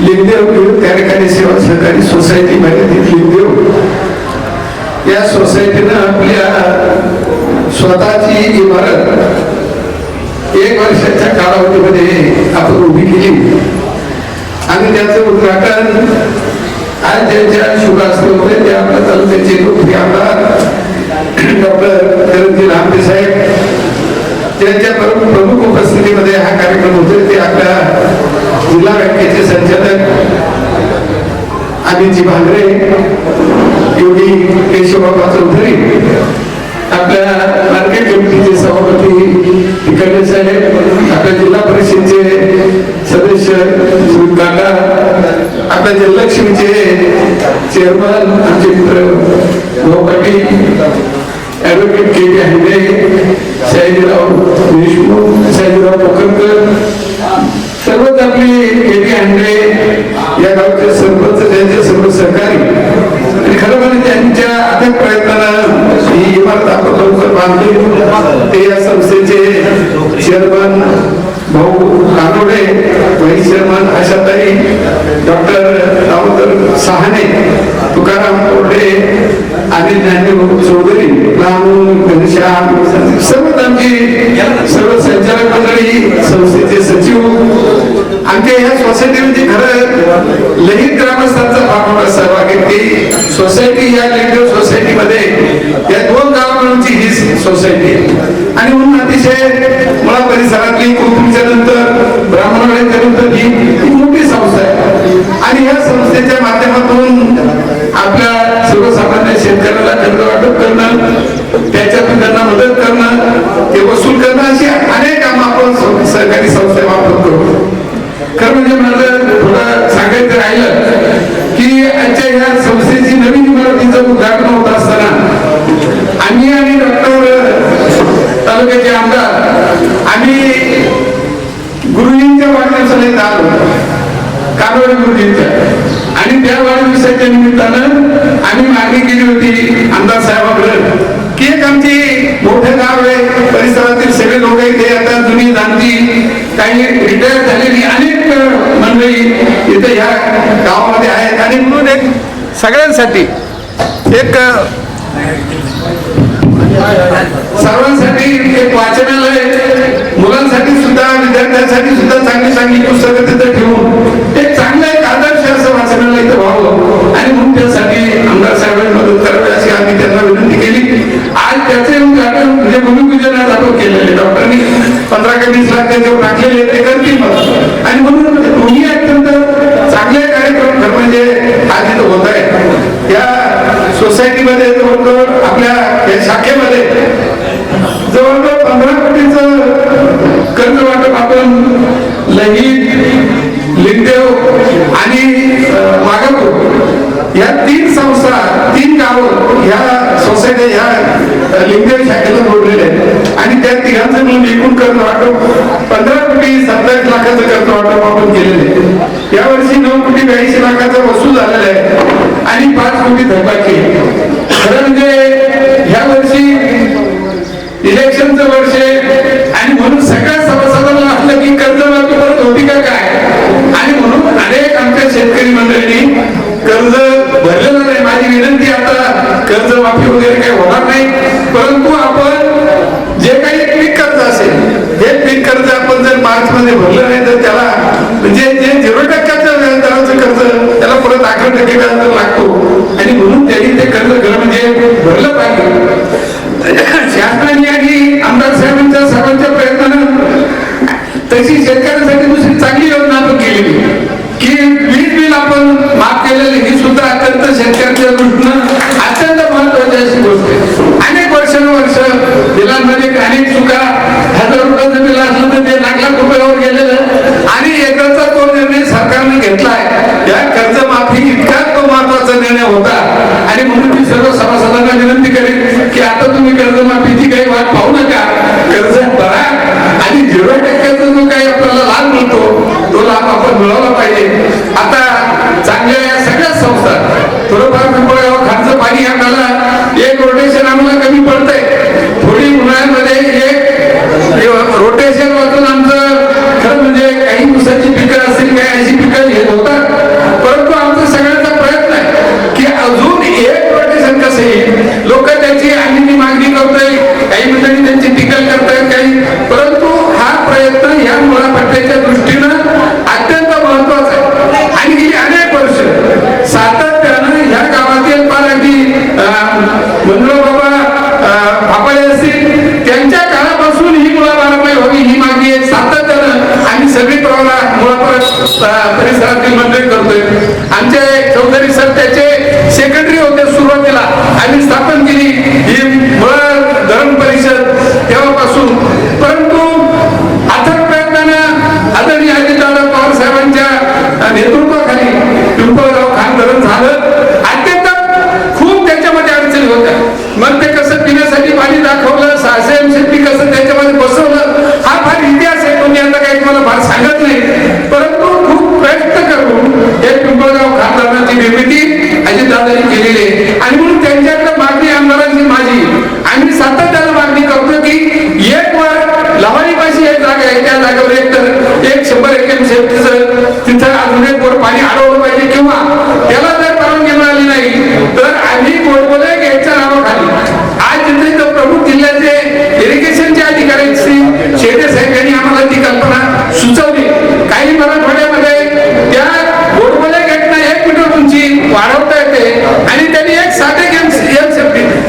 लिंगदेव विविध कार्यकारी सेवा सहकारी सोसायटी मर्यादित लिंगदेव. या सोसायटीनं आपल्या स्वतःची इमारत एक वर्षाच्या कालावधीमध्ये आपण उभी केली. आणि त्याचं उद्घाटन आज त्यांच्या शुभ असले होते ते आपल्या तालुक्याचे मुख्य आमदार डॉक्टर धरमजी लांबे साहेब त्यांच्या प्रमुख प्रमुख उपस्थितीमध्ये हा कार्यक्रम होतो ते आपल्या जिल्हा बँकेचे संचालक गांधीजी भांगरे योगी केशवबाबा चौधरी आपल्या मार्केट कमिटीचे सभापती तिकडे साहेब आपल्या जिल्हा परिषदचे सदस्य काका आपल्या जललक्ष्मीचे चेअरमन आमचे मित्र Bhau Patil advocate K K Hande Sayajirao Deshmukh Sayajirao Pokharkar सर्वच आपली केटी के या गावचे सरपंच त्यांचे सर्व सहकारी. आणि खरं म्हणजे त्यांच्या अथक प्रयत्नानं ही इमारत आपण लवकर बांधली. ते या संस्थेचे chairman Bhau Kanode vice chairman Ashatai doctor Damodar Sahane Tukaram Korde आणि ज्ञानदेव चौधरी रामू घनश्याम सर्व आमची सर्व संचालक मंडळी संस्थे आमच्या या सोसायटीमध्ये खरं लहित ग्रामस्थांचा फार मोठा सहभाग आहे की सोसायटी या लेटर सोसायटीमध्ये या दोन गाव ही सोसायटी आहे. आणि म्हणून अतिशय मुळा परिसरातली कुटुंबच्या नंतर ब्राह्मणवाड्याच्या नंतर ही मोठी संस्था आहे. आणि या संस्थेच्या माध्यमातून आपल्या सर्वसामान्य शेतकऱ्याला कर्ज वाटप करणं त्याच्यातून त्यांना मदत करणं ते वसूल करणं अशी अनेक कामं आपण सहकारी संस्थेमार्फत करतो म्हणजे माझं थोडं सांगायचं राहिलं की आजच्या या संस्थेची नवीन इमारतीचं उद्घाटन होत असताना आम्ही आणि डॉक्टर तालुक्याचे आमदार आम्ही गुरुजींच्या वाढदिवसाला इथं आलो. कानोडे गुरुजींच्या. आणि त्या वाढदिवसाच्या निमित्तानं आम्ही मागणी केली होती आमदार साहेबांकडे की एक आमची मोठ्या गाव आहे परिसरातील सगळे लोक इथे आता जुनी जाणती काही रिटायर झालेली अनेक मंडळी इथे ह्या गावामध्ये आहेत आणि म्हणून एक सगळ्यांसाठी एक सर्वांसाठी एक वाचनालय मुलांसाठी सुद्धा विद्यार्थ्यांसाठी सुद्धा चांगली चांगली पुस्तकं तिथं ठेवून एक चांगलं एक आदर्श असं वाचनालय इथं व्हावं. आणि म्हणून त्यासाठी आमदार साहेबांनी मदत करावी अशी आम्ही त्यांना विनंती केली. आज त्याचे उद्घाटन म्हणजे भूमिपूजन आज आपण केलेले डॉक्टरांनी पंधरा का वीस लाख त्याच्यावर टाकलेले ते करतील आणि म्हणून दोन्ही अत्यंत चांगले कार्यक्रम खरं म्हणजे आज इथं होत आहे या सोसायटीमध्ये जवळजवळ आपल्या या शाखेमध्ये जवळजवळ पंधरा कोटीचं कर्ज वाटप आपण लहित लिंगदेव आणि अं, मागापूर या तीन संस्था तीन गावं ह्या सोसायटी ह्या लिंगदेव शाखेला जोडलेले आहेत. आणि त्या तिघांचं मिळून एकूण कर्ज वाटप पंधरा कोटी सत्तावीस लाखाचं कर्ज वाटप आपण केलेलं आहे यावर्षी नऊ कोटी ब्याऐंशी लाखाचा वसूल झालेला आहे मोठी पाच केली. खरं म्हणजे ह्या वर्षी इलेक्शनचं वर्ष आहे आणि म्हणून सगळ्या सभासदांना असलं की कर्जमाफी परत होती का काय? आणि म्हणून अनेक आमच्या शेतकरी मंडळींनी कर्ज भरलेलं नाही. माझी विनंती आता कर्जमाफी वगैरे काही होणार नाही. परंतु आपण जे काही पीक कर्ज असेल हे पीक कर्ज आपण जर मार्च मध्ये भरलं नाही तर त्याला म्हणजे जे झिरो टक्क्याचं व्याजदराचं कर्ज त्याला परत अकरा टक्के व्याजदर लागतो आणि म्हणून त्यांनी ते कर्ज खरं म्हणजे भरलं पाहिजे शासनाने आणि आमदार साहेबांच्या सर्वांच्या प्रयत्नानं तशी शेतकऱ्यांसाठी दुसरी चांगली योजना आपण केलेली की वीज बिल आपण माफ केलेले अत्यंत शेतकऱ्यांच्या दृष्टीनं अत्यंत महत्वाची अशी गोष्ट आहे. अनेक वर्षानुवर्ष बिलांमध्ये अनेक चुका हजार रुपयाचं बिल असलं तर ते लाख लाख रुपयावर गेलेलं. आणि एकदाचा तो निर्णय सरकारने घेतलाय या कर्जमाफी इतकाच तो महत्त्वाचा निर्णय होता. आणि म्हणून मी सर्व सभासदांना विनंती करेन की आता तुम्ही कर्जमाफीची काही वाट पाहू नका. परिसरातील मंडळी करतोय. आमचे चौधरी सर त्याचे सेक्रेटरी होते सुरुवातीला आम्ही स्थापन केली ही धरण परिषद तेव्हापासून. परंतु अथक प्रयत्नानं आदरणीय अजितदादा पवार साहेबांच्या नेतृत्वाखाली पिंपळराव खान धरण झालं. अत्यंत खूप त्याच्यामध्ये अडचणी होत्या. मग ते कसं पिण्यासाठी पाणी दाखवलं सहाशे एमसीपी कसं त्याच्यामध्ये बसवलं हा फार इतिहास आहे. तुम्ही आता काही तुम्हाला फार सांगत नाही परंतु खूप प्रयत्न करून हे पिंपळगाव खान धरणाची निर्मिती अजितदादांनी केलेली आहे आणि म्हणून त्यांच्याकडे मागणी आमदारांची माझी आम्ही सातत्यानं मागणी करतो की एक वर लवारीपाशी एक जागा आहे त्या जागेवर एक तर एक शंभर एकर शेतीचं तिथं अजून एक वर पाणी आलं पाहिजे किंवा त्याला जर परवानगी मिळाली नाही तर आम्ही गोडबोले घ्यायच्या नावाखाली आज तिथे इथं प्रमुख जिल्ह्याचे इरिगेशनचे अधिकारी श्री शेटे साहेब यांनी आम्हाला ती कल्पना सुचवली काही मराठवाड्यामध्ये त्या गोडबोले गेटना एक मीटर उंची वाढवता येते आणि त्यांनी एक साधे गेम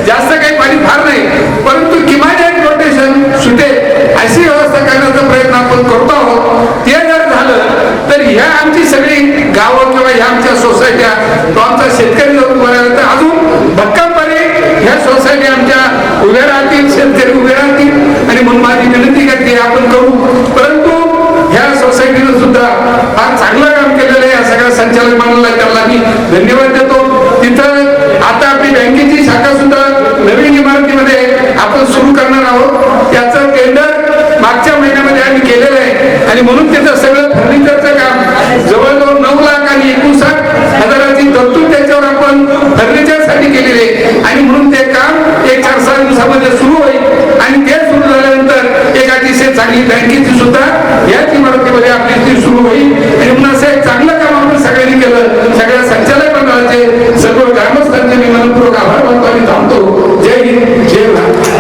जास्त काही पाणी फार नाही परंतु किमान एक रोटेशन सुटे अशी व्यवस्था करण्याचा प्रयत्न आपण करतो आहोत ते जर झालं तर ह्या आमची सगळी गावं आमच्या सोसायट्या तो आमचा शेतकरी जर तर अजून भक्कमपणे ह्या सोसायटी आमच्या उभ्या राहतील शेतकरी उभे राहतील आणि म्हणून माझी विनंती करते आपण करू. परंतु ह्या सोसायटीनं सुद्धा फार चांगलं काम केलेलं आहे. या सगळ्या संचालक मंडळाला त्याला मी धन्यवाद देतो. तिथं आता आपली बँकेची शाखा सुद्धा नवीन इमारतीमध्ये आपण सुरू करणार आहोत. त्याचं टेंडर मागच्या महिन्यामध्ये आम्ही केलेलं आहे. आणि म्हणून तिथं त्यासाठी केलेले आणि म्हणून ते काम एक चार सहा दिवसामध्ये सुरू होईल. आणि ते सुरू झाल्यानंतर एक अतिशय चांगली बँकेची सुद्धा